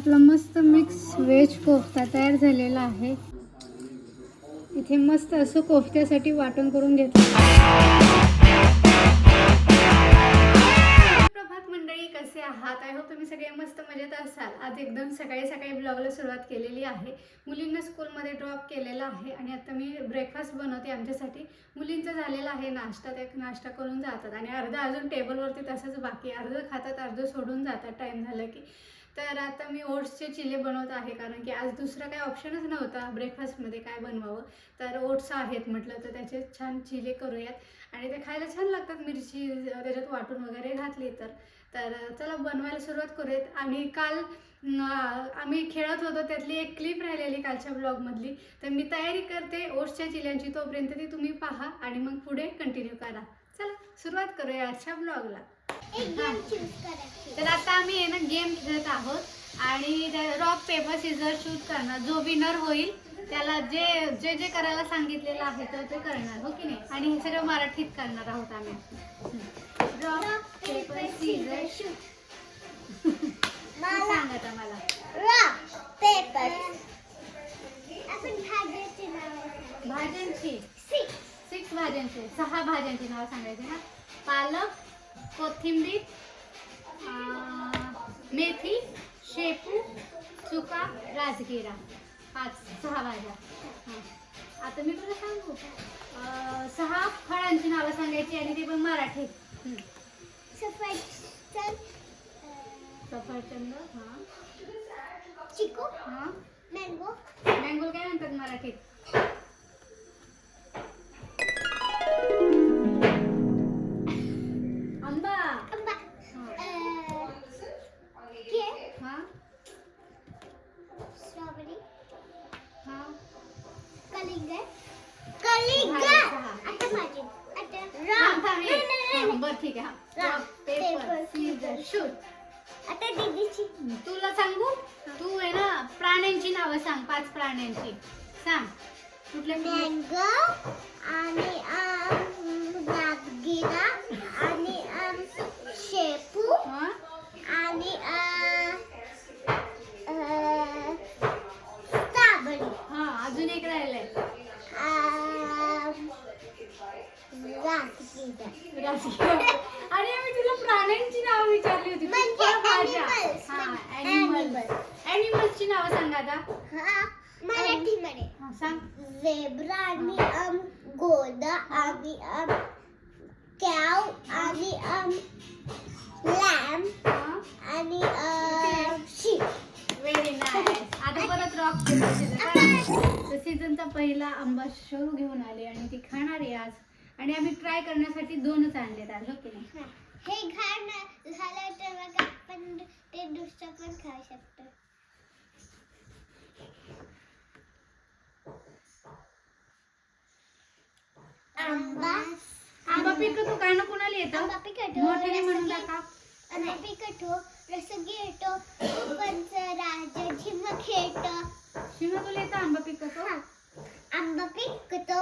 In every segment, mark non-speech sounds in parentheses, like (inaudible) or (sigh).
आपला मस्त mix veg kofta तयार झालेला आहे. इथे मस्त असं कोफ्त्यासाठी वाटण करून घेतलं. प्रभात मंडळी कसे आहात? आय होप तुम्ही सगळे मस्त मजेत असाल. आज एकदम सकाळी सकाळी ब्लॉगला सुरुवात केलेली आहे. मुलींना स्कूलमध्ये ड्रॉप केलेला आहे आणि आता मी ब्रेकफास्ट बनवते आमच्यासाठी. मुलींचा झालेला आहे नाश्ता. त्या नाश्ता करून जातात आणि अर्धा अजून टेबलवरती तसंच बाकी अर्धं खातात अर्धं सोडून जातात. टाईम झालं की तर आता मी ओट्सचे चिले बनवत आहे कारण की आज दुसरा काही ऑप्शनच नव्हता ब्रेकफास्टमध्ये काय बनवावं. तर ओट्स आहेत म्हटलं तर त्याचे छान चिले करूयात. आणि ते खायला छान लागतात मिरची त्याच्यात वाटून वगैरे घातली तर. तर चला बनवायला सुरुवात करूयात. आणि काल आम्ही खेळत होतो त्यातली एक क्लिप राहिलेली कालच्या ब्लॉगमधली तर मी तयारी करते ओट्सच्या चिल्यांची तोपर्यंत ती तुम्ही पहा आणि मग पुढे कंटिन्यू करा. चला सुरुवात करूया आजच्या ब्लॉगला तर आता आम्ही आहे ना गेम खेळत आहोत. आणि रॉक पेपर सीझर शूट करणार. जो विनर होईल त्याला जे जे जे करायला सांगितलेलं आहे तर ते करणार. हो की नाही? आणि हे सगळं मराठीत करणार आहोत आम्ही. रॉक पेपर सीझर शूट सांगा आता मला. भाज्यांची सिक्स भाज्यांची. सहा भाज्यांची नाव सांगायची ना? पालक कोथिंबीर मेथी शेपू चुका राजगिरा. पाच सहा भाज्या. हां. आता मी तुला सांगू? सहा फळांची नावं सांगायची आणि ते पण मराठी. हं. सफरचंद हां. चिकू हां. मँगो. मँगो काय म्हणतात मराठीत? मराठीमध्ये हां झेब्रा आणि आम घोडा आणि आम कॅव आणि आम लॅम्प हां. आणि शीप व्हेरी नाईस आता परत रॉक सीझन सीझनचा पहिला आंबा शरू घेऊन आले आणि ती खाणार आहे आज. आणि आम्ही ट्राय करण्यासाठी दोनच आणलेत आज हो की नाही? हे. घाण झालं तर मग आपण ते दुसरं पण खाऊ शकतो आंबा आंबा पिकं तू काय ना कुणाला येतं? मोठ्याने म्हणून दाखव आंबा पिकटो रसगी येतो. पंच राजा झिम खेळतो. शिमा तुला येतं आंबा पिकं हा. आंबा पिकतो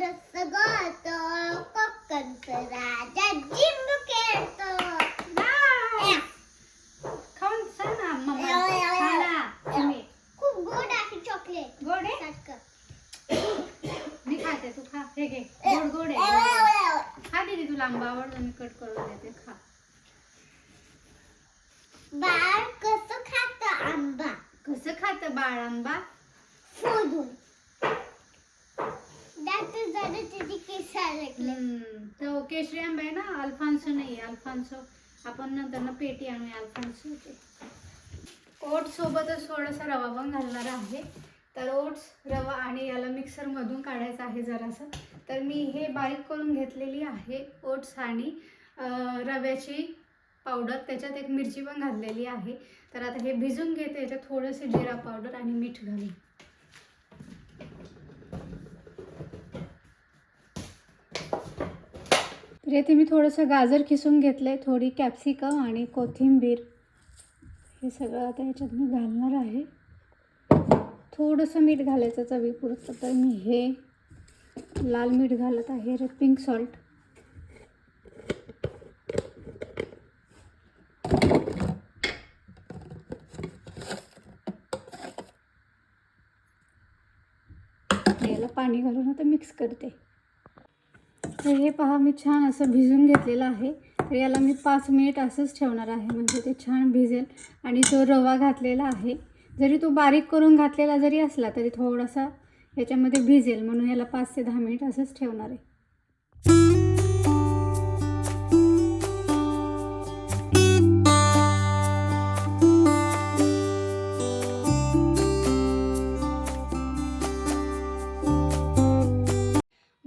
रस गळतो. कोकणच राजा झिम खेळतो Nice. खाऊन सांग ना मम्मा खा ना तुम्ही. खूप गोड आहे चॉकलेट गोड आहे सारखं मी खाते तू खा हे घे गोड गोड आहे खा दीदी तुला आंबा आवडतो मी कट करून देते खा बाळ कसं खात आंबा कसं खातं बाळ आंबा फोडून त्यात झालं तर केस हो, केशरी आंबा आहे ना अल्फान्सो नाही अल्फान्सो. आपण नंतर ना पेटी आणूया अल्फान्सोची. ओट सोबतच थोडासा रवा पण घालणार आहे. तर ओट्स रवा आणि याला मिक्सरमधून काढायचं आहे जरासं. तर मी हे बारीक करून घेतलेली आहे ओट्स आणि रव्याची पावडर त्याच्यात एक मिरची पण घातलेली आहे. तर आता हे भिजून घेते याच्यात थोडंसं जिरा पावडर आणि मीठ घालून. तर येथे मी थोडंसं गाजर खिसून घेतलं आहे थोडी कॅप्सिकम आणि कोथिंबीर. हे सगळं आता याच्यात मी घालणार आहे. थोडंसं मीठ घालायचं चवीपुरतं तर मी हे लाल मीठ घालत आहे रे पिंक सॉल्ट याला पाणी घालून आता मिक्स करते. तर हे पहा मी छान असं भिजून घेतलेलं आहे. तर याला मी पाच मिनिट असंच ठेवणार आहे म्हणजे ते छान भिजेल. आणि जो रवा घातलेला आहे जरी तो बारीक करून घातलेला जरी असला तरी थोडासा याच्यामध्ये भिजेल. म्हणून याला पाच ते दहा मिनिट असंच ठेवणार आहे.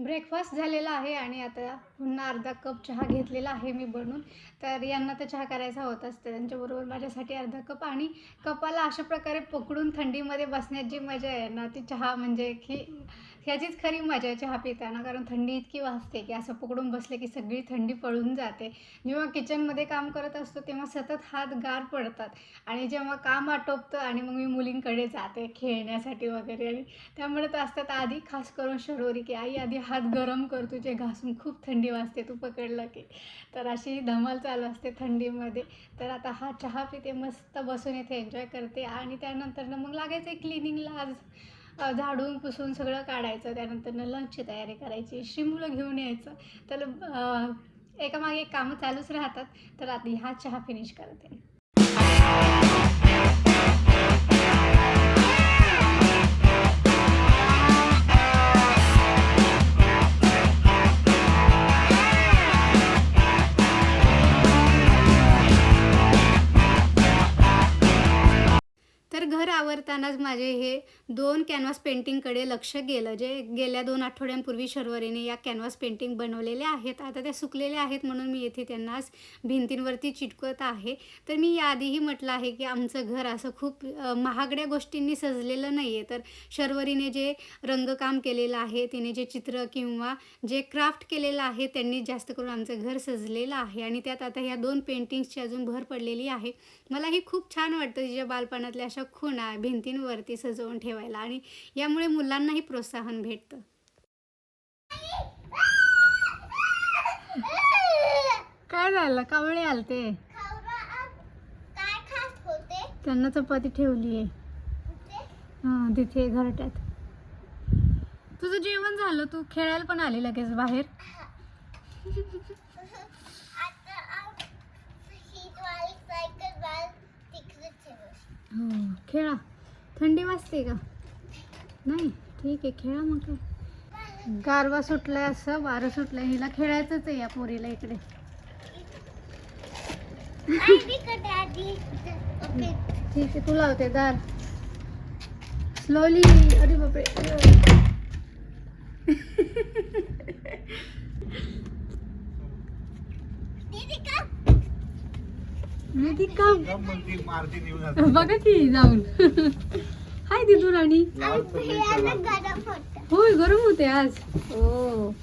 ब्रेकफास्ट झालेला आहे आणि आता पुन्हा अर्धा कप चहा घेतलेला आहे मी बनवून तर यांना तर चहा करायचा होत असते त्यांच्याबरोबर माझ्यासाठी अर्धा कप आणि कपाला अशा प्रकारे पकडून थंडीमध्ये बसण्यात जी मजा आहे ना ती चहा म्हणजे की ह्याचीच खरी मजा आहे चहा पिताना. कारण थंडी इतकी वाजते की असं पकडून बसले की सगळी थंडी पळून जाते. जेव्हा किचनमध्ये काम करत असतो तेव्हा सतत हात गार पडतात. आणि जेव्हा काम आटोपतं आणि मग मी मुलींकडे जाते खेळण्यासाठी वगैरे. आणि त्यामुळे तर असतात आधी खास करून शरोरी की आई आधी हात गरम कर तुझे घासून खूप थंडी वाजते तू पकडलं की. तर अशी धमाल चालू असते थंडीमध्ये. तर आता हा चहा पिते मस्त बसून इथे एन्जॉय करते. आणि त्यानंतर मग लागायचं आहे क्लिनिंगला आज झाडून पुसून सगळं काढायचं. त्यानंतर लंचची तयारी करायची श्रीमुलं घेऊन यायचं. तर एकामागे एक कामं चालूच राहतात. तर आता हा चहा फिनिश करते. करतानाच माझे हे दोन कॅनव्हास पेंटिंगकडे लक्ष गेलं. जे गेल्या दोन आठवड्यांपूर्वी शर्वरीने या कॅनव्हास पेंटिंग बनवलेल्या आहेत. आता त्या सुकलेल्या आहेत म्हणून मी येथे त्यांना भिंतींवरती चिटकवत आहे. तर मी याआधीही म्हटलं आहे की आमचं घर असं खूप महागड्या गोष्टींनी सजलेलं नाही आहे तर शर्वरीने जे रंगकाम केलेलं आहे तिने जे चित्र किंवा जे क्राफ्ट केलेलं आहे त्यांनी जास्त करून आमचं घर सजलेलं आहे. आणि त्यात आता ह्या दोन पेंटिंग्सची अजून भर पडलेली आहे. मला ही खूप छान वाटतं तिच्या बालपणातल्या अशा खुणा भिंतींवरती सजवून ठेवायला आणि यामुळे मुलांनाही प्रोत्साहन भेटतं. काय झालं? कावळे आलते. काय खात होते? त्यांना चपाती ठेवली आहे? हां तिथे घरट्यात. तुझं जेवण झालं? तू खेळायला पण आली लगेच बाहेर? (laughs) आता आप- वाली सायकल बाल तिकडे ठेवू हो खेळा. थंडी वाजते का? नाही ठीक आहे खेळा मग काय. गारवा सुटलाय असं वारं सुटलंय. हिला खेळायचंच आहे या पोरीला इकडे. ठीक आहे तू लावते दार. स्लोली अरे बापरे अरे. दीदी का काम. बघा की जाऊन. हाय दिदू राणी. भैयाला गरम होतं होय गरम होते आज. हो.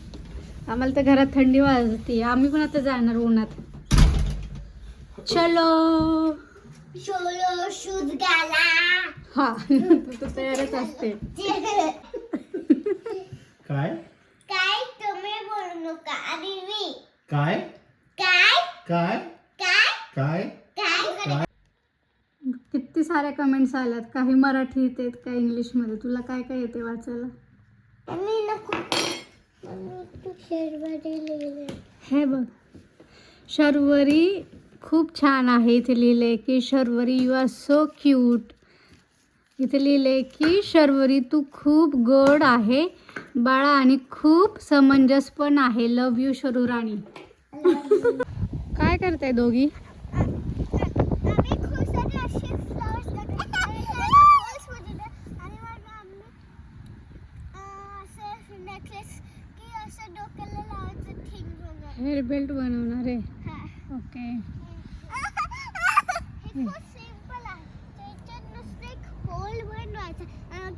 आम्हाला तर घरात थंडी वाजते. आम्ही पण आता जाणार उन्हात. चलो. चलो शूज हा. तू तयारच असते. काय? काय तुम्ही बोलू नका. आणि मी. काय काय? काय? काय? काय? काय? किती साऱ्या कमेंट्स आल्यात? काही मराठीत आहेत काही इंग्लिशमध्ये. तुला काय काय येते वाचायला? हे बघ. शर्वरी खूप छान आहे. इथे लिहिले की Sharvari you are so cute इथे लिहिले की शर्वरी तू खूप गोड आहे. बाळा आणि खूप समंजस पण आहे. लव यू शरू राणी काय करताय दोघी आम्ही खूप सारे असे फ्लॉवर्स होल्समध्ये आणि मग आम्ही अं, असं नेकलेस की असं डोक्याला लावायचं थिंग हेअर बेल्ट बनवणार आहे. ओके.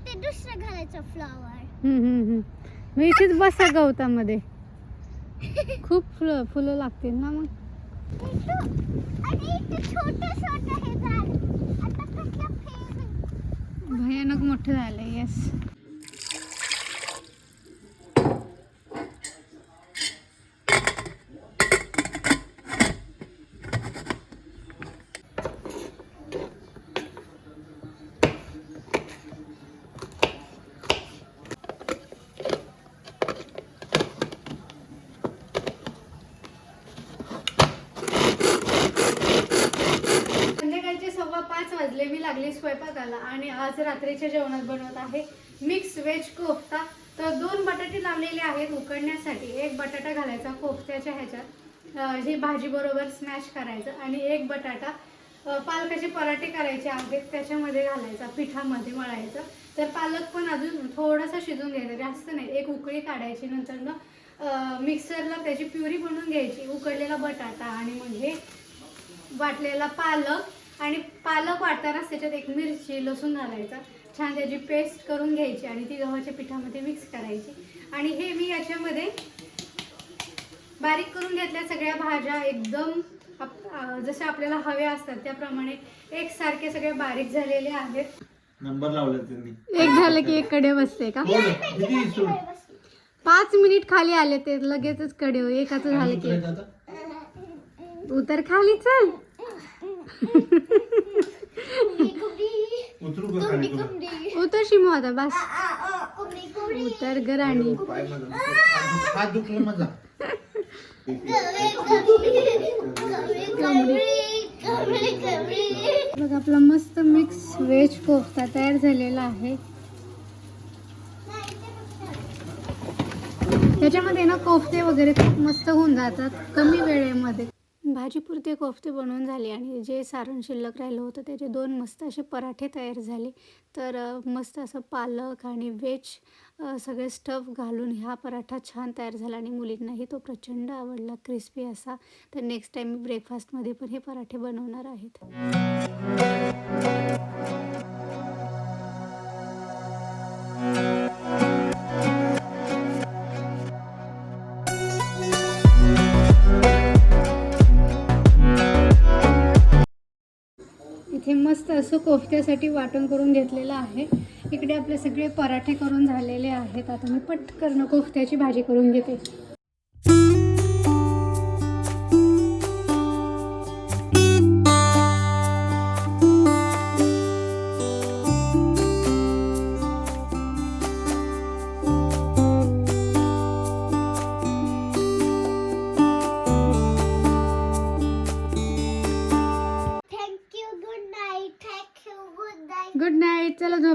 ते दुसरं घालायचं फ्लॉवर मग इथेच बसा गवतामध्ये. खूप फुलं फुलं लागतील ना मग? हे भयानक मोठं झालं येस मसाला आणि आज रात्रीच्या जेवणात बनवत आहे. Mix veg kofta. तर दोन बटाटे लावलेले आहेत उकडण्यासाठी. एक बटाटा घालायचा कोफ्त्याच्या ह्याच्यात. ही भाजीबरोबर स्मॅश करायचं आणि एक बटाटा पालकाचे पराठे करायचे आहेत. त्याच्यामध्ये घालायचा पिठामध्ये मळायचं. तर पालक पण अजून थोडासा शिजून घ्यायचा. जास्त नाही. एक उकळी काढायची नंतर ना मिक्सरला त्याची प्युरी बनवून घ्यायची. उकडलेला बटाटा आणि मग हे वाटलेला पालक आणि पालक वाटतानाच त्याच्यात एक मिरची लसूण घालायचा. छान त्याची पेस्ट करून घ्यायची आणि ती गव्हाच्या पिठामध्ये मिक्स करायची. आणि हे मी याच्यामध्ये बारीक करून घेतल्या सगळ्या भाज्या एकदम आप- जशा आपल्याला हव्या असतात त्याप्रमाणे एकसारखे सगळे बारीक झालेले आहेत. नंबर लावले त्यांनी एक झालं की एक कडे बसते का? पाच मिनिट खाली आले ते लगेचच कडे एकाच झालं की? उतर खाली चल. उतरू का खाली तुला? उतर शिमो आता बस. उतर ग राणी. पाय माझा हात दुख- हात दुखला माझा. बघ आपला मस्त मिक्स व्हेज कोफ्ता तयार झालेला आहे. त्याच्यामध्ये ना कोफ्ते वगैरे खूप मस्त होऊन जातात कमी वेळेमध्ये. भाजीपुरते कोफ्ते बनवून झाले आणि जे सारण शिल्लक राहिलं होतं त्याचे दोन मस्त असे पराठे तयार झाले. तर मस्त असं पालक आणि व्हेज सगळे स्टफ घालून हा पराठा छान तयार झाला आणि मुलींनाही तो प्रचंड आवडला क्रिस्पी असा. तर नेक्स्ट टाईम मी ब्रेकफास्टमध्ये पण हे पराठे बनवणार आहेत. मस्त असं कोफ्त्यासाठी वाटण करून घेतलेलं आहे. इकडे आपले सगळे पराठे करून झालेले आहेत. आता मी पटकन कोफ्त्याची भाजी करून घेते.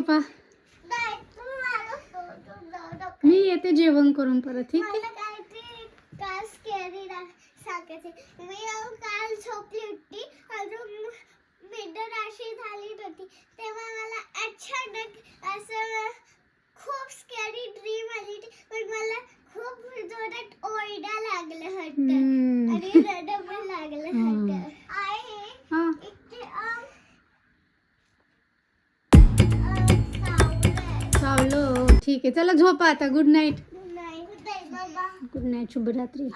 नाईट मी येते जेवण करून परत ठीक आहे? मला काल मी अहो काल झोपली होती. अजून मिडराशी झाली नव्हती. तेव्हा मला चला झोपा आता. गुड नाईट गुड नाईट शुभरात्री.